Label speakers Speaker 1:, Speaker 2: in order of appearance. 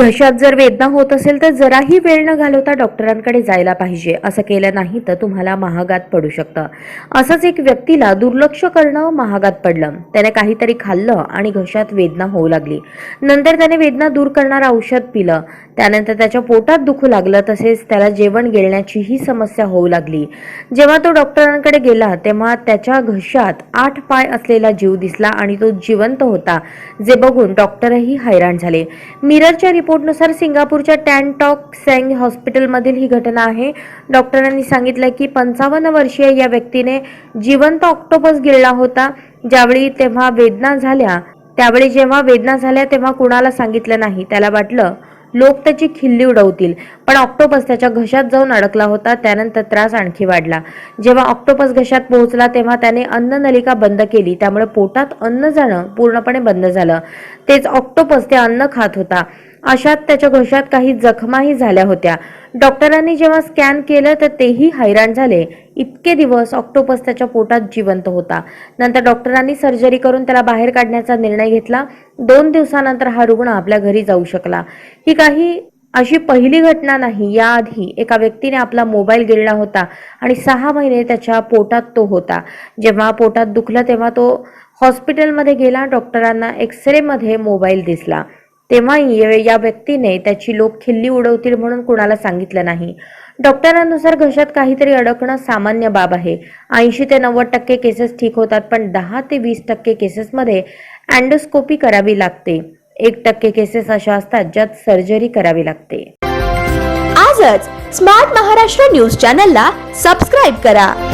Speaker 1: घशात जर वेदना होत असेल तर जराही वेळ न घालवता डॉक्टरांकडे जायला पाहिजे. असं केलं नाही तर तुम्हाला महागात पडू शकतं. असंच एक व्यक्तीला दुर्लक्ष करणं महागात पडलं. त्याने काहीतरी खाल्लं आणि घशात वेदना होऊ लागली. नंतर त्याने वेदना दूर करणारं औषध पिलं. त्यानंतर त्याच्या पोटात दुखू लागलं. तसेच त्याला जेवण गिळण्याचीही समस्या होऊ लागली. जेव्हा तो डॉक्टरांकडे गेला तेव्हा त्याच्या घशात आठ पाय असलेला जीव दिसला आणि तो जिवंत होता. जे बघून डॉक्टरही हैराण झाले. मिररच्या रिपोर्टनुसार सिंगापूरच्या टॅनटॉक सेंग हॉस्पिटलमधील ही घटना आहे. डॉक्टरांनी सांगितलं की पंचावन्न वर्षीय या व्यक्तीने जिवंत ऑक्टोपस गिळला होता. ज्यावेळी तेव्हा वेदना झाल्या त्यावेळी जेव्हा वेदना झाल्या तेव्हा कुणाला सांगितलं नाही? त्याला वाटलं लोक त्याची खिल्ली उडवतील. पण ऑक्टोपस त्याच्या घशात जाऊन अडकला होता त्यानंतर त्रास आणखी वाढला. जेव्हा ऑक्टोपस घशात पोहोचला तेव्हा त्याने अन्ननलिका बंद केली. त्यामुळे पोटात अन्न जाणं पूर्णपणे बंद झालं. तेच ऑक्टोपस ते अन्न खात होता. अशात त्याच्या घशात काही जखमाही झाल्या होत्या. डॉक्टरांनी जेव्हा स्कॅन केलं तर तेही हैराण झाले. इतके दिवस ऑक्टोपस त्याच्या पोटात जिवंत होता. नंतर डॉक्टरांनी सर्जरी करून त्याला बाहेर काढण्याचा निर्णय घेतला. दोन दिवसानंतर हा रुग्ण आपल्या घरी जाऊ शकला. ही काही अशी पहिली घटना नाही याआधी एका व्यक्तीने आपला मोबाईल गिळला होता आणि सहा महिने त्याच्या पोटात तो होता. जेव्हा पोटात दुखलं तेव्हा तो हॉस्पिटलमध्ये गेला डॉक्टरांना एक्सरेमध्ये मोबाईल दिसला. तेव्हाही या- या व्यक्तीने त्याची लोक खिल्ली उडवतील म्हणून कुणाला सांगितलं नाही. डॉक्टरांनुसार घशात काहीतरी अडकणं सामान्य बाब आहे. ऐंशी ते नव्वद टक्के केसेस ठीक होतात पण दहा ते वीस टक्के केसेसमध्ये अँडोस्कोपी करावी लागते. एक टक्के केसेस अशा असतात ज्यात सर्जरी करावी लागते.
Speaker 2: आजच स्मार्ट महाराष्ट्र न्यूज चॅनलला सबस्क्राईब करा.